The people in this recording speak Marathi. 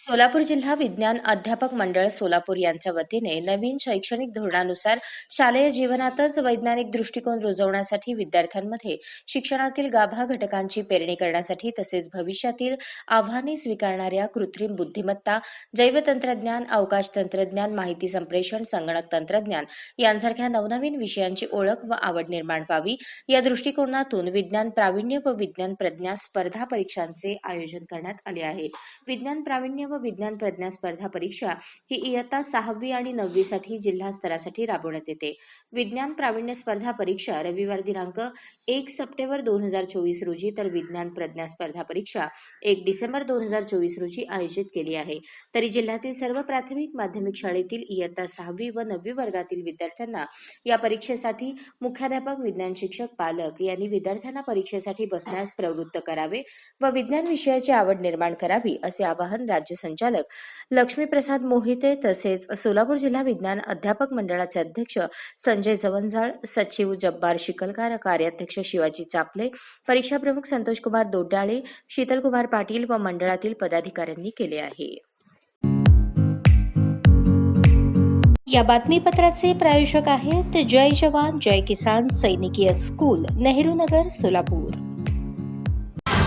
सोलापूर जिल्हा विज्ञान अध्यापक मंडळ सोलापूर यांच्या वतीने नवीन शैक्षणिक धोरणानुसार शालेय जीवनातच वैज्ञानिक दृष्टिकोन रुजवण्यासाठी विद्यार्थ्यांमध्ये शिक्षणातील गाभा घटकांची पेरणी करण्यासाठी तसेच भविष्यातील आव्हाने स्वीकारणाऱ्या कृत्रिम बुद्धिमत्ता जैवतंत्रज्ञान अवकाश तंत्रज्ञान माहिती संप्रेषण संगणक तंत्रज्ञान यांसारख्या नवनवीन विषयांची ओळख व आवड निर्माण व्हावी. या दृष्टिकोनातून विज्ञान प्रावीण्य व विज्ञान प्रज्ञा स्पर्धा परीक्षांचे आयोजन करण्यात आले आहे. विज्ञान प्रावीण्य व विज्ञान प्रज्ञा स्पर्धा परीक्षा ही इयत्ता सहावी आणि नववी साठी जिल्हा स्तरासाठी राबवण्यात येते. विज्ञान प्रावीण्य स्पर्धा परीक्षा रविवार दिनांक एक सप्टेंबर दोन हजार चोवीस रोजी तर विज्ञान प्रज्ञा स्पर्धा परीक्षा एक डिसेंबर दोन हजार चोवीस रोजी आयोजित केली आहे. तरी जिल्ह्यातील सर्व प्राथमिक माध्यमिक शाळेतील इयत्ता सहावी व नववी वर्गातील विद्यार्थ्यांना या परीक्षेसाठी मुख्याध्यापक विज्ञान शिक्षक पालक यांनी विद्यार्थ्यांना परीक्षेसाठी बसण्यास प्रवृत्त करावे व विज्ञान विषयाची आवड निर्माण करावी असे आवाहन राज्य संचालक लक्ष्मीप्रसाद मोहिते तसेच सोलापूर जिल्हा विज्ञान अध्यापक मंडळाचे अध्यक्ष संजय जवंजाळ सचिव जब्बार शिकलकार कार्याध्यक्ष शिवाजी चापले परीक्षा प्रमुख संतोषकुमार दोड्याळे शीतलकुमार पाटील व मंडळातील पदाधिकाऱ्यांनी केले आहे. या बातमीपत्राचे प्रायोजक आहेत जय जवान जय किसान सैनिकीय स्कूल नेहरू नगर सोलापूर.